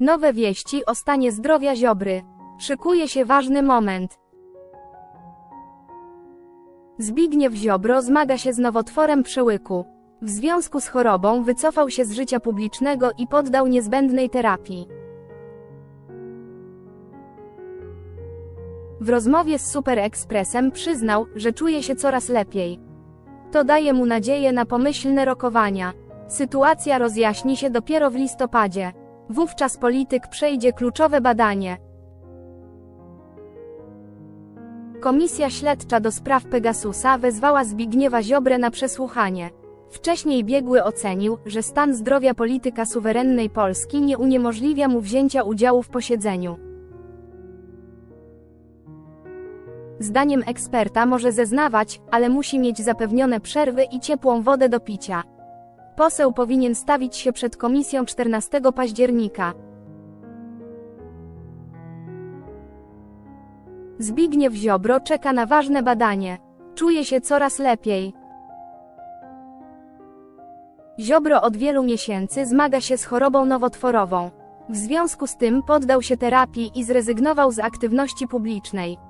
Nowe wieści o stanie zdrowia Ziobry. Szykuje się ważny moment. Zbigniew Ziobro zmaga się z nowotworem przełyku. W związku z chorobą wycofał się z życia publicznego i poddał niezbędnej terapii. W rozmowie z Super Expressem przyznał, że czuje się coraz lepiej. To daje mu nadzieję na pomyślne rokowania. Sytuacja rozjaśni się dopiero w listopadzie. Wówczas polityk przejdzie kluczowe badanie. Komisja śledcza do spraw Pegasusa wezwała Zbigniewa Ziobrę na przesłuchanie. Wcześniej biegły ocenił, że stan zdrowia polityka suwerennej Polski nie uniemożliwia mu wzięcia udziału w posiedzeniu. Zdaniem eksperta może zeznawać, ale musi mieć zapewnione przerwy i ciepłą wodę do picia. Poseł powinien stawić się przed komisją 14 października. Zbigniew Ziobro czeka na ważne badanie. Czuje się coraz lepiej. Ziobro od wielu miesięcy zmaga się z chorobą nowotworową. W związku z tym poddał się terapii i zrezygnował z aktywności publicznej.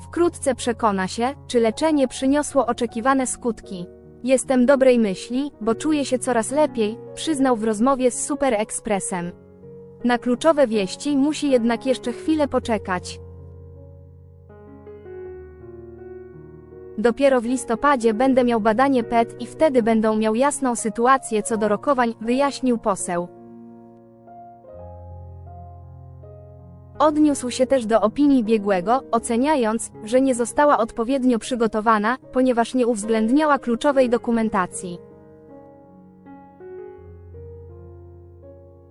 Wkrótce przekona się, czy leczenie przyniosło oczekiwane skutki. Jestem dobrej myśli, bo czuję się coraz lepiej, przyznał w rozmowie z Super Expressem. Na kluczowe wieści musi jednak jeszcze chwilę poczekać. Dopiero w listopadzie będę miał badanie PET i wtedy będą miał jasną sytuację co do rokowań, wyjaśnił poseł. Odniósł się też do opinii biegłego, oceniając, że nie została odpowiednio przygotowana, ponieważ nie uwzględniała kluczowej dokumentacji.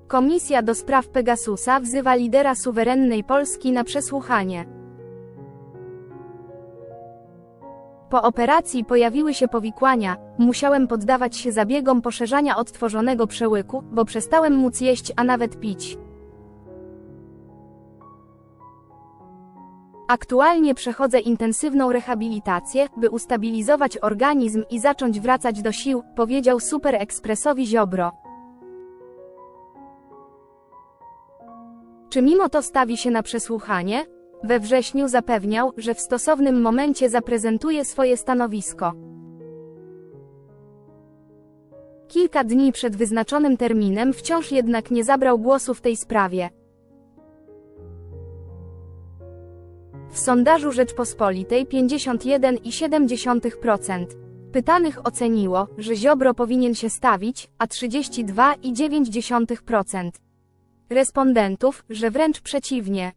Komisja do spraw Pegasusa wzywa lidera suwerennej Polski na przesłuchanie. Po operacji pojawiły się powikłania, musiałem poddawać się zabiegom poszerzania odtworzonego przełyku, bo przestałem móc jeść, a nawet pić. Aktualnie przechodzę intensywną rehabilitację, by ustabilizować organizm i zacząć wracać do sił, powiedział Super Expressowi Ziobro. Czy mimo to stawi się na przesłuchanie? We wrześniu zapewniał, że w stosownym momencie zaprezentuje swoje stanowisko. Kilka dni przed wyznaczonym terminem wciąż jednak nie zabrał głosu w tej sprawie. W sondażu Rzeczpospolitej 51,7% pytanych oceniło, że Ziobro powinien się stawić, a 32,9% respondentów, że wręcz przeciwnie.